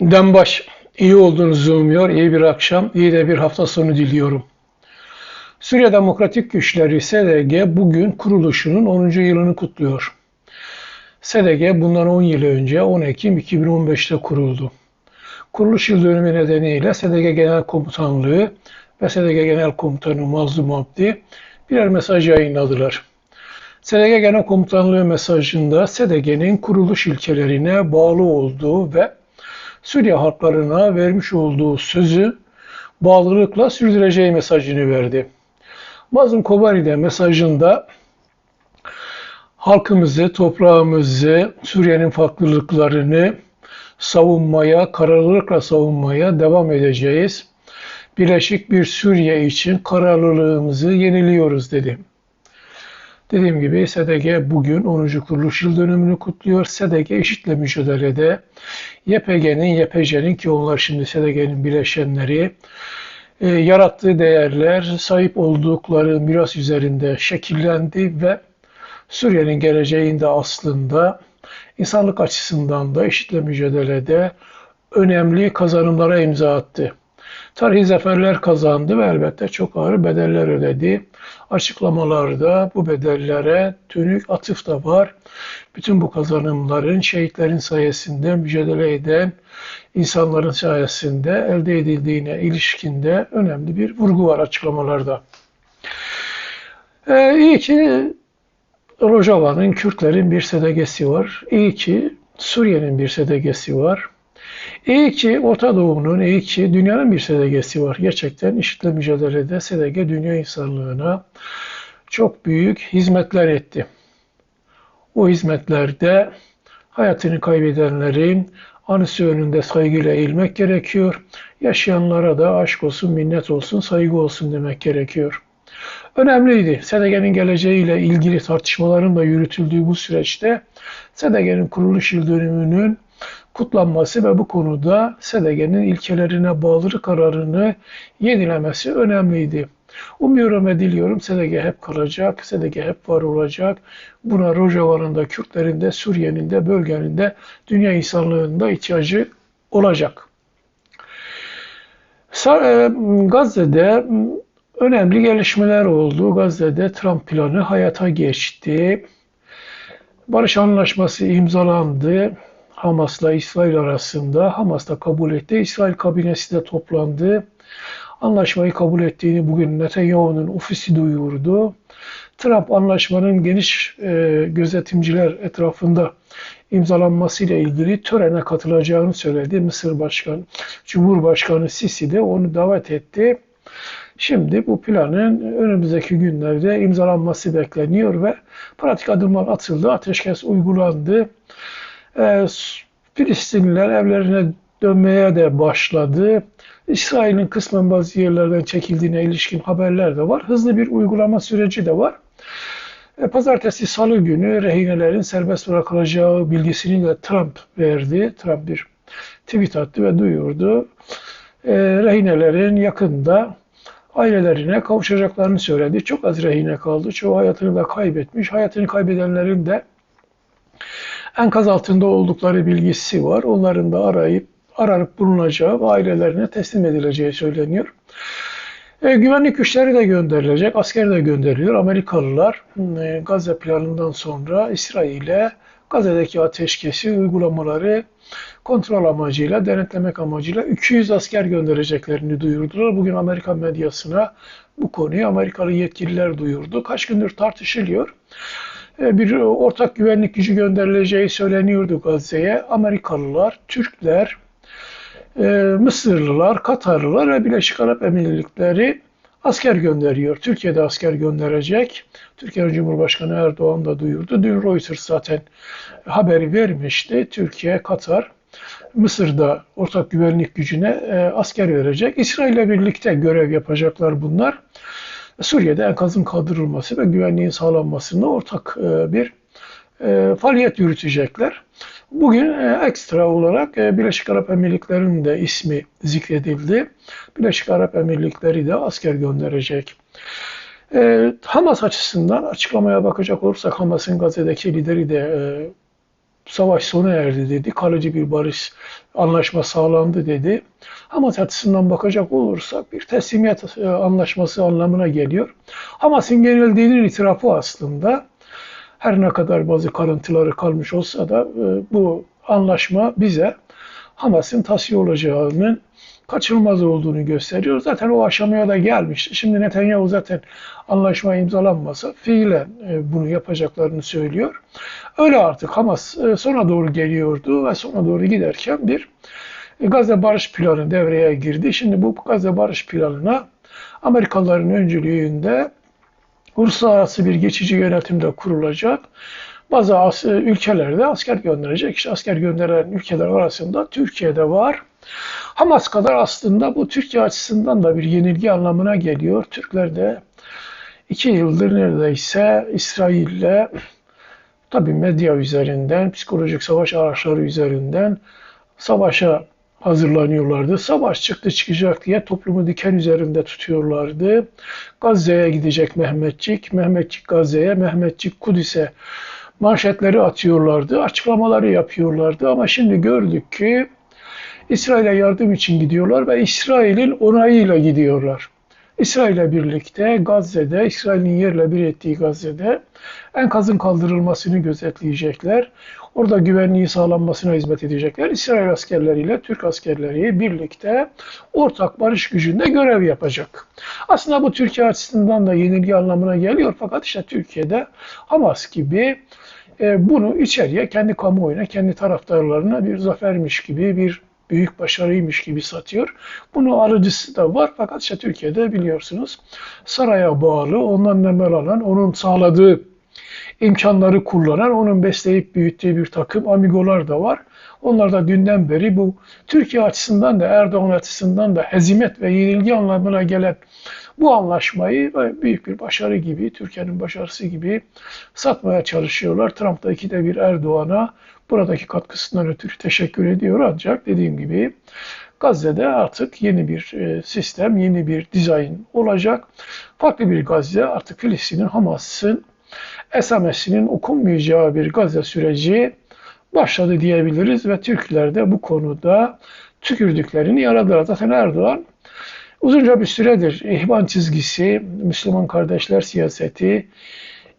Dembaş, iyi olduğunuzu umuyor, iyi bir akşam, iyi de bir hafta sonu diliyorum. Suriye Demokratik Güçleri SDG bugün kuruluşunun 10. yılını kutluyor. SDG bundan 10 yıl önce 10 Ekim 2015'te kuruldu. Kuruluş yıl dönümü nedeniyle SDG Genel Komutanlığı ve SDG Genel Komutanı Mazlum Abdi birer mesaj yayınladılar. SDG Genel Komutanlığı mesajında SDG'nin kuruluş ilkelerine bağlı olduğu ve Suriye halklarına vermiş olduğu sözü bağlılıkla sürdüreceği mesajını verdi. Mazlum Kobari de mesajında halkımızı, toprağımızı, Suriye'nin farklılıklarını savunmaya, kararlılıkla savunmaya devam edeceğiz. Birleşik bir Suriye için kararlılığımızı yeniliyoruz dedi. Dediğim gibi SDG bugün 10. kuruluş yıl dönümünü kutluyor. SDG eşitle mücadelede YPG'nin, YPC'nin ki onlar şimdi SDG'nin bileşenleri e, yarattığı değerler, sahip oldukları miras üzerinde şekillendi ve Suriye'nin geleceğinde aslında insanlık açısından da eşitle mücadelede önemli kazanımlara imza attı. Tarihi zaferler kazandı ve elbette çok ağır bedeller ödedi. Açıklamalarda bu bedellere dönük atıf da var. Bütün bu kazanımların şehitlerin sayesinde mücadele eden insanların sayesinde elde edildiğine ilişkinde önemli bir vurgu var açıklamalarda. Ee, iyi ki Rojava'nın, Kürtlerin bir sedegesi var. İyi ki Suriye'nin bir sedegesi var. İyi ki Orta Doğu'nun, iyi ki dünyanın bir SDG'si var. Gerçekten işitle mücadelede SDG dünya insanlığına çok büyük hizmetler etti. O hizmetlerde hayatını kaybedenlerin anısı önünde saygıyla eğilmek gerekiyor. Yaşayanlara da aşk olsun, minnet olsun, saygı olsun demek gerekiyor. Önemliydi. SDG'nin geleceğiyle ilgili tartışmaların da yürütüldüğü bu süreçte SDG'nin kuruluş yıl dönümünün kutlanması ve bu konuda SDG'nin ilkelerine bağlı kararını yenilemesi önemliydi. Umuyorum ve diliyorum SDG hep kalacak, SDG hep var olacak. Buna Rojava'nın da, Kürtlerin de, Suriye'nin de, bölgenin de, dünya insanlığının da ihtiyacı olacak. E, Gazze'de önemli gelişmeler oldu. Gazze'de Trump planı hayata geçti. Barış anlaşması imzalandı. Hamas'la İsrail arasında. Hamas da kabul etti. İsrail kabinesi de toplandı. Anlaşmayı kabul ettiğini bugün Netanyahu'nun ofisi duyurdu. Trump anlaşmanın geniş e, gözetimciler etrafında imzalanmasıyla ilgili törene katılacağını söyledi. Mısır Başkanı, Cumhurbaşkanı Sisi de onu davet etti. Şimdi bu planın önümüzdeki günlerde imzalanması bekleniyor ve pratik adımlar atıldı, ateşkes uygulandı. Ee, Filistinliler evlerine dönmeye de başladı. İsrail'in kısmen bazı yerlerden çekildiğine ilişkin haberler de var. Hızlı bir uygulama süreci de var. E, pazartesi salı günü rehinelerin serbest bırakılacağı bilgisini de Trump verdi. Trump bir tweet attı ve duyurdu. E, rehinelerin yakında ailelerine kavuşacaklarını söyledi. Çok az rehine kaldı. Çoğu hayatını da kaybetmiş. Hayatını kaybedenlerin de enkaz altında oldukları bilgisi var. Onların da arayıp aranıp bulunacağı ailelerine teslim edileceği söyleniyor. E, güvenlik güçleri de gönderilecek, asker de gönderiliyor. Amerikalılar e, Gazze planından sonra İsrail'e Gazze'deki ateşkesi uygulamaları kontrol amacıyla, denetlemek amacıyla 200 asker göndereceklerini duyurdular. Bugün Amerikan medyasına bu konuyu Amerikalı yetkililer duyurdu. Kaç gündür tartışılıyor. E, bir ortak güvenlik gücü gönderileceği söyleniyordu Gazze'ye. Amerikalılar, Türkler, e, Mısırlılar, Katarlılar ve Birleşik Arap Emirlikleri asker gönderiyor. Türkiye'de asker gönderecek. Türkiye Cumhurbaşkanı Erdoğan da duyurdu. Dün Reuters zaten haberi vermişti. Türkiye, Katar, Mısır'da ortak güvenlik gücüne e, asker verecek. İsrail ile birlikte görev yapacaklar bunlar. Suriye'de enkazın kaldırılması ve güvenliğin sağlanmasında ortak e, bir e, faaliyet yürütecekler. Bugün e, ekstra olarak Birleşik Arap Emirlikleri'nin de ismi zikredildi. Birleşik Arap Emirlikleri de asker gönderecek. Hamas açısından açıklamaya bakacak olursak Hamas'ın Gazze'deki lideri de savaş sona erdi dedi. Kalıcı bir barış anlaşma sağlandı dedi. Hamas açısından bakacak olursak bir teslimiyet e, anlaşması anlamına geliyor. Hamas'ın yenildiğinin itirafı aslında her ne kadar bazı karıntıları kalmış olsa da e, bu anlaşma bize Hamas'ın tasfiye olacağının kaçınılmaz olduğunu gösteriyor. Zaten o aşamaya da gelmişti. Şimdi Netanyahu zaten anlaşma imzalanmasa fiilen e, bunu yapacaklarını söylüyor. Öyle artık Hamas e, sona doğru geliyordu ve sona doğru giderken bir Gazze Barış Planı devreye girdi. Şimdi bu Gazze Barış Planı'na Amerikalıların öncülüğünde uluslararası bir geçici yönetimde kurulacak. Bazı ülkelerde asker gönderecek. İşte asker gönderen ülkeler arasında Türkiye'de var. Hamas kadar aslında bu Türkiye açısından da bir yenilgi anlamına geliyor. Türkler de iki yıldır neredeyse İsrail'le tabi medya üzerinden, psikolojik savaş araçları üzerinden savaşa hazırlanıyorlardı. Savaş çıktı çıkacak diye toplumu diken üzerinde tutuyorlardı. Gazze'ye gidecek Mehmetçik, Mehmetçik Gazze'ye, Mehmetçik Kudüs'e manşetleri atıyorlardı, açıklamaları yapıyorlardı. Ama şimdi gördük ki İsrail'e yardım için gidiyorlar ve İsrail'in onayıyla gidiyorlar. İsrail'le birlikte Gazze'de, İsrail'in yerle bir ettiği Gazze'de enkazın kaldırılmasını gözetleyecekler. Orada güvenliği sağlanmasına hizmet edecekler. İsrail askerleriyle Türk askerleri birlikte ortak barış gücünde görev yapacak. Aslında bu Türkiye açısından da yenilgi anlamına geliyor. Fakat işte Türkiye'de Hamas gibi e, bunu içeriye, kendi kamuoyuna, kendi taraftarlarına bir zafermiş gibi, bir büyük başarıymış gibi satıyor. Bunun alıcısı da var fakat işte Türkiye'de biliyorsunuz saraya bağlı, ondan nemel alan, onun sağladığı imkanları kullanan, onun besleyip büyüttüğü bir takım amigolar da var. Onlar da dünden beri bu Türkiye açısından da Erdoğan açısından da hezimet ve yenilgi anlamına gelen bu anlaşmayı büyük bir başarı gibi, Türkiye'nin başarısı gibi satmaya çalışıyorlar. Trump da ikide bir Erdoğan'a buradaki katkısından ötürü teşekkür ediyor ancak dediğim gibi Gazze'de artık yeni bir e, sistem, yeni bir dizayn olacak. Farklı bir Gazze artık Filistin'in, Hamas'ın esamesinin okunmayacağı bir Gazze süreci başladı diyebiliriz ve Türkler de bu konuda tükürdüklerini yaradılar. Zaten Erdoğan uzunca bir süredir ihvan çizgisi, Müslüman kardeşler siyaseti,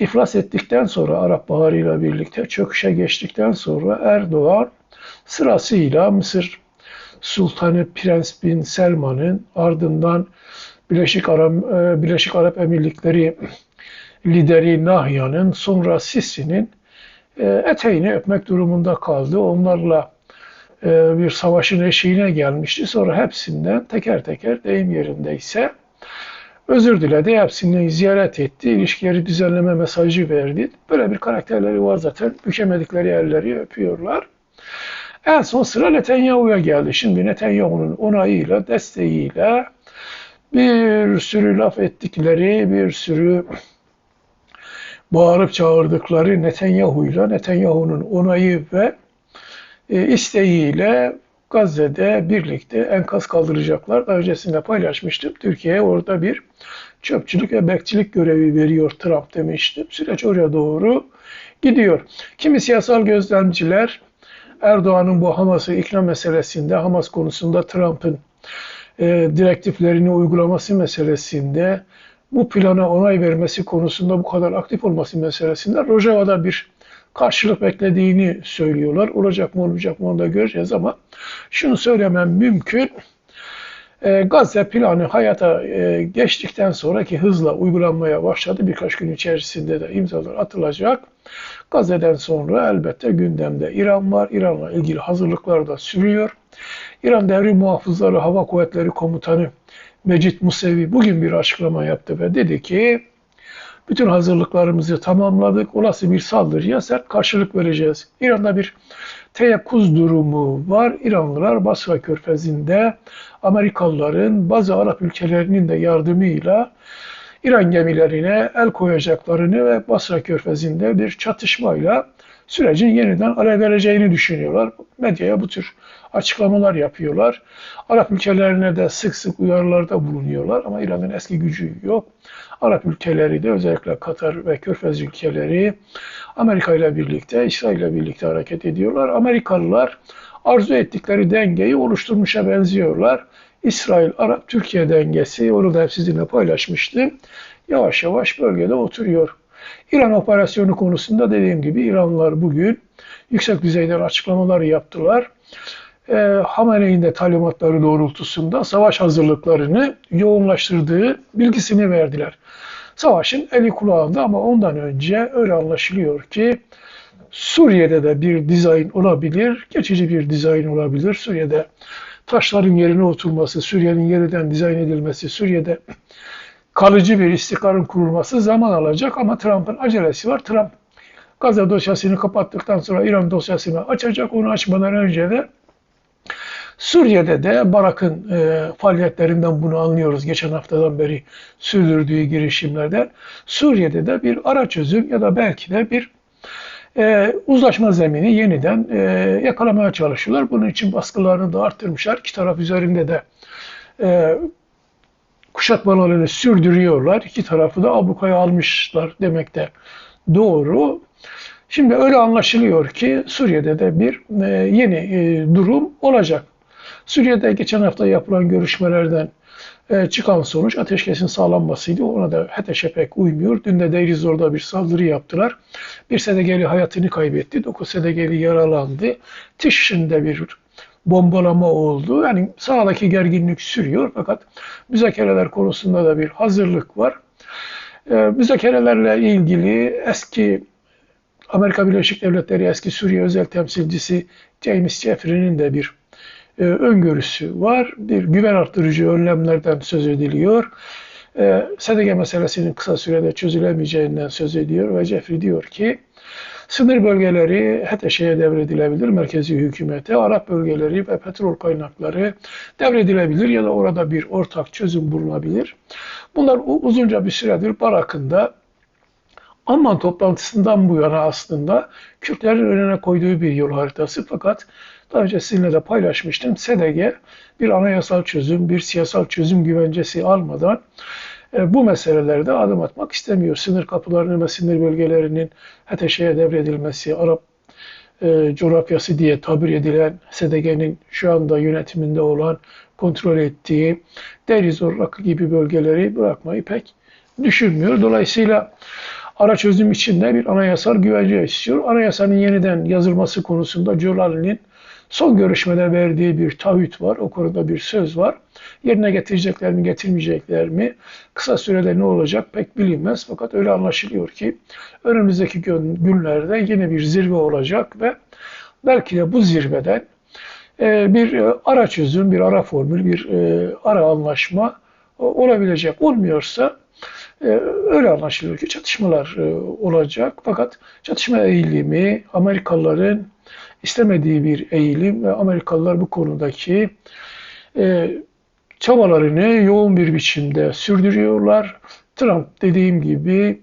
iflas ettikten sonra Arap Baharı ile birlikte çöküşe geçtikten sonra Erdoğan sırasıyla Mısır Sultanı Prens bin Selman'ın ardından Birleşik Arap, e, Birleşik Arap Emirlikleri lideri Nahyan'ın sonra Sisi'nin e, eteğini öpmek durumunda kaldı. Onlarla e, bir savaşın eşiğine gelmişti. Sonra hepsinden teker teker deyim yerindeyse özür diledi. Hepsini ziyaret etti. ilişkileri düzenleme mesajı verdi. Böyle bir karakterleri var zaten. Bükemedikleri yerleri öpüyorlar. En son sıra Netanyahu'ya geldi. Şimdi Netanyahu'nun onayıyla, desteğiyle bir sürü laf ettikleri, bir sürü bağırıp çağırdıkları Netanyahu'yla, Netanyahu'nun onayı ve e, isteğiyle Gazze'de birlikte enkaz kaldıracaklar. Daha öncesinde paylaşmıştım. Türkiye'ye orada bir çöpçülük ve bekçilik görevi veriyor Trump demiştim. Süreç oraya doğru gidiyor. Kimi siyasal gözlemciler Erdoğan'ın bu Hamas'ı ikna meselesinde, Hamas konusunda Trump'ın e, direktiflerini uygulaması meselesinde, bu plana onay vermesi konusunda bu kadar aktif olması meselesinde Rojava'da bir karşılık beklediğini söylüyorlar. Olacak mı olmayacak mı onu da göreceğiz ama şunu söylemem mümkün. E, Gazze planı hayata e, geçtikten sonraki hızla uygulanmaya başladı. Birkaç gün içerisinde de imzalar atılacak. Gazze'den sonra elbette gündemde İran var. İran'la ilgili hazırlıklar da sürüyor. İran Devrim Muhafızları Hava Kuvvetleri Komutanı Mecit Musevi bugün bir açıklama yaptı ve dedi ki bütün hazırlıklarımızı tamamladık. Olası bir saldırıya sert karşılık vereceğiz. İran'da bir teyakkuz durumu var. İranlılar Basra Körfezi'nde Amerikalıların bazı Arap ülkelerinin de yardımıyla İran gemilerine el koyacaklarını ve Basra Körfezi'nde bir çatışmayla sürecin yeniden alevleneceğini düşünüyorlar. Medyaya bu tür açıklamalar yapıyorlar. Arap ülkelerine de sık sık uyarılarda bulunuyorlar ama İran'ın eski gücü yok. Arap ülkeleri de özellikle Katar ve Körfez ülkeleri Amerika ile birlikte, İsrail ile birlikte hareket ediyorlar. Amerikalılar arzu ettikleri dengeyi oluşturmuşa benziyorlar. İsrail, Arap, Türkiye dengesi, onu da hep sizinle paylaşmıştım. Yavaş yavaş bölgede oturuyor. İran operasyonu konusunda dediğim gibi İranlılar bugün yüksek düzeyden açıklamalar yaptılar. E, Hamene'nin de talimatları doğrultusunda savaş hazırlıklarını yoğunlaştırdığı bilgisini verdiler. Savaşın eli kulağında ama ondan önce öyle anlaşılıyor ki Suriye'de de bir dizayn olabilir, geçici bir dizayn olabilir. Suriye'de taşların yerine oturması, Suriye'nin yeniden dizayn edilmesi, Suriye'de kalıcı bir istikrarın kurulması zaman alacak ama Trump'ın acelesi var. Trump Gazze dosyasını kapattıktan sonra İran dosyasını açacak. Onu açmadan önce de Suriye'de de Barak'ın e, faaliyetlerinden bunu anlıyoruz. Geçen haftadan beri sürdürdüğü girişimlerden. Suriye'de de bir ara çözüm ya da belki de bir e, uzlaşma zemini yeniden e, yakalamaya çalışıyorlar. Bunun için baskılarını da arttırmışlar. İki taraf üzerinde de e, kuşatmalarını sürdürüyorlar. İki tarafı da ablukaya almışlar demek de doğru. Şimdi öyle anlaşılıyor ki Suriye'de de bir e, yeni e, durum olacak. Suriye'de geçen hafta yapılan görüşmelerden e, çıkan sonuç ateşkesin sağlanmasıydı. Ona da HTŞ pek uymuyor. Dün de Deir Zor'da bir saldırı yaptılar. Bir SDG'li hayatını kaybetti. 9 SDG'li yaralandı. Tişin'de bir bombalama oldu. Yani sahadaki gerginlik sürüyor fakat müzakereler konusunda da bir hazırlık var. E, müzakerelerle ilgili eski Amerika Birleşik Devletleri eski Suriye özel temsilcisi James Jeffrey'nin de bir e, öngörüsü var. Bir güven arttırıcı önlemlerden söz ediliyor. E, SDG meselesinin kısa sürede çözülemeyeceğinden söz ediyor ve Jeffrey diyor ki sınır bölgeleri HTŞ'ye devredilebilir, merkezi hükümete, Arap bölgeleri ve petrol kaynakları devredilebilir ya da orada bir ortak çözüm bulunabilir. Bunlar uzunca bir süredir Barak'ın Amman toplantısından bu yana aslında Kürtlerin önüne koyduğu bir yol haritası fakat daha önce sizinle de paylaşmıştım. SDG bir anayasal çözüm, bir siyasal çözüm güvencesi almadan e, bu meselelerde adım atmak istemiyor. Sınır kapılarının ve sınır bölgelerinin HTŞ'ye devredilmesi, Arap e, coğrafyası diye tabir edilen SDG'nin şu anda yönetiminde olan, kontrol ettiği Derizor, Rakı gibi bölgeleri bırakmayı pek düşünmüyor. Dolayısıyla ara çözüm için de bir anayasal güvence istiyor. Anayasanın yeniden yazılması konusunda Jolali'nin son görüşmede verdiği bir taahhüt var. O konuda bir söz var. Yerine getirecekler mi, getirmeyecekler mi? Kısa sürede ne olacak pek bilinmez. Fakat öyle anlaşılıyor ki önümüzdeki günlerde yine bir zirve olacak ve belki de bu zirveden e, bir e, ara çözüm, bir ara formül, bir e, ara anlaşma olabilecek. Olmuyorsa öyle anlaşılıyor ki çatışmalar olacak. Fakat çatışma eğilimi Amerikalıların istemediği bir eğilim ve Amerikalılar bu konudaki e, çabalarını yoğun bir biçimde sürdürüyorlar. Trump dediğim gibi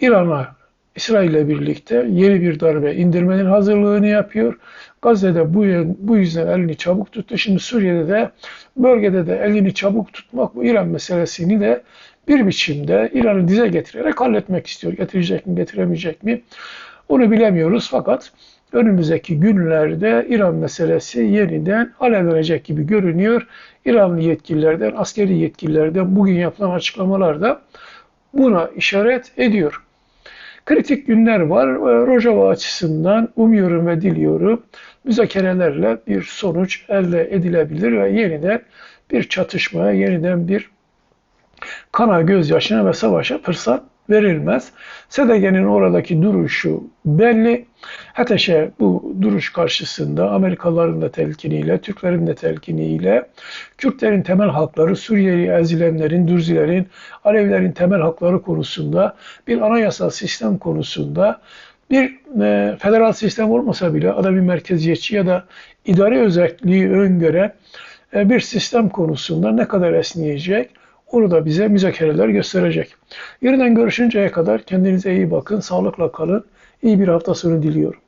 İran'a İsrail ile birlikte yeni bir darbe indirmenin hazırlığını yapıyor. Gazze'de bu, bu yüzden elini çabuk tuttu. Şimdi Suriye'de de bölgede de elini çabuk tutmak bu İran meselesini de bir biçimde İran'ı dize getirerek halletmek istiyor. Getirecek mi getiremeyecek mi onu bilemiyoruz fakat önümüzdeki günlerde İran meselesi yeniden alevlenecek gibi görünüyor. İranlı yetkililerden, askeri yetkililerden bugün yapılan açıklamalarda buna işaret ediyor. Kritik günler var. Rojava açısından umuyorum ve diliyorum müzakerelerle bir sonuç elde edilebilir ve yeniden bir çatışmaya, yeniden bir kana gözyaşına ve savaşa fırsat verilmez. SDG'nin oradaki duruşu belli. Ateşe bu duruş karşısında Amerikalıların da telkiniyle, Türklerin de telkiniyle, Kürtlerin temel hakları, Suriyeli ezilenlerin, Dürzilerin, Alevilerin temel hakları konusunda, bir anayasal sistem konusunda, bir e, federal sistem olmasa bile ada bir merkeziyetçi ya da idari özelliği öngören e, bir sistem konusunda ne kadar esneyecek, onu da bize müzakereler gösterecek. Yeniden görüşünceye kadar kendinize iyi bakın, sağlıkla kalın, iyi bir hafta sonu diliyorum.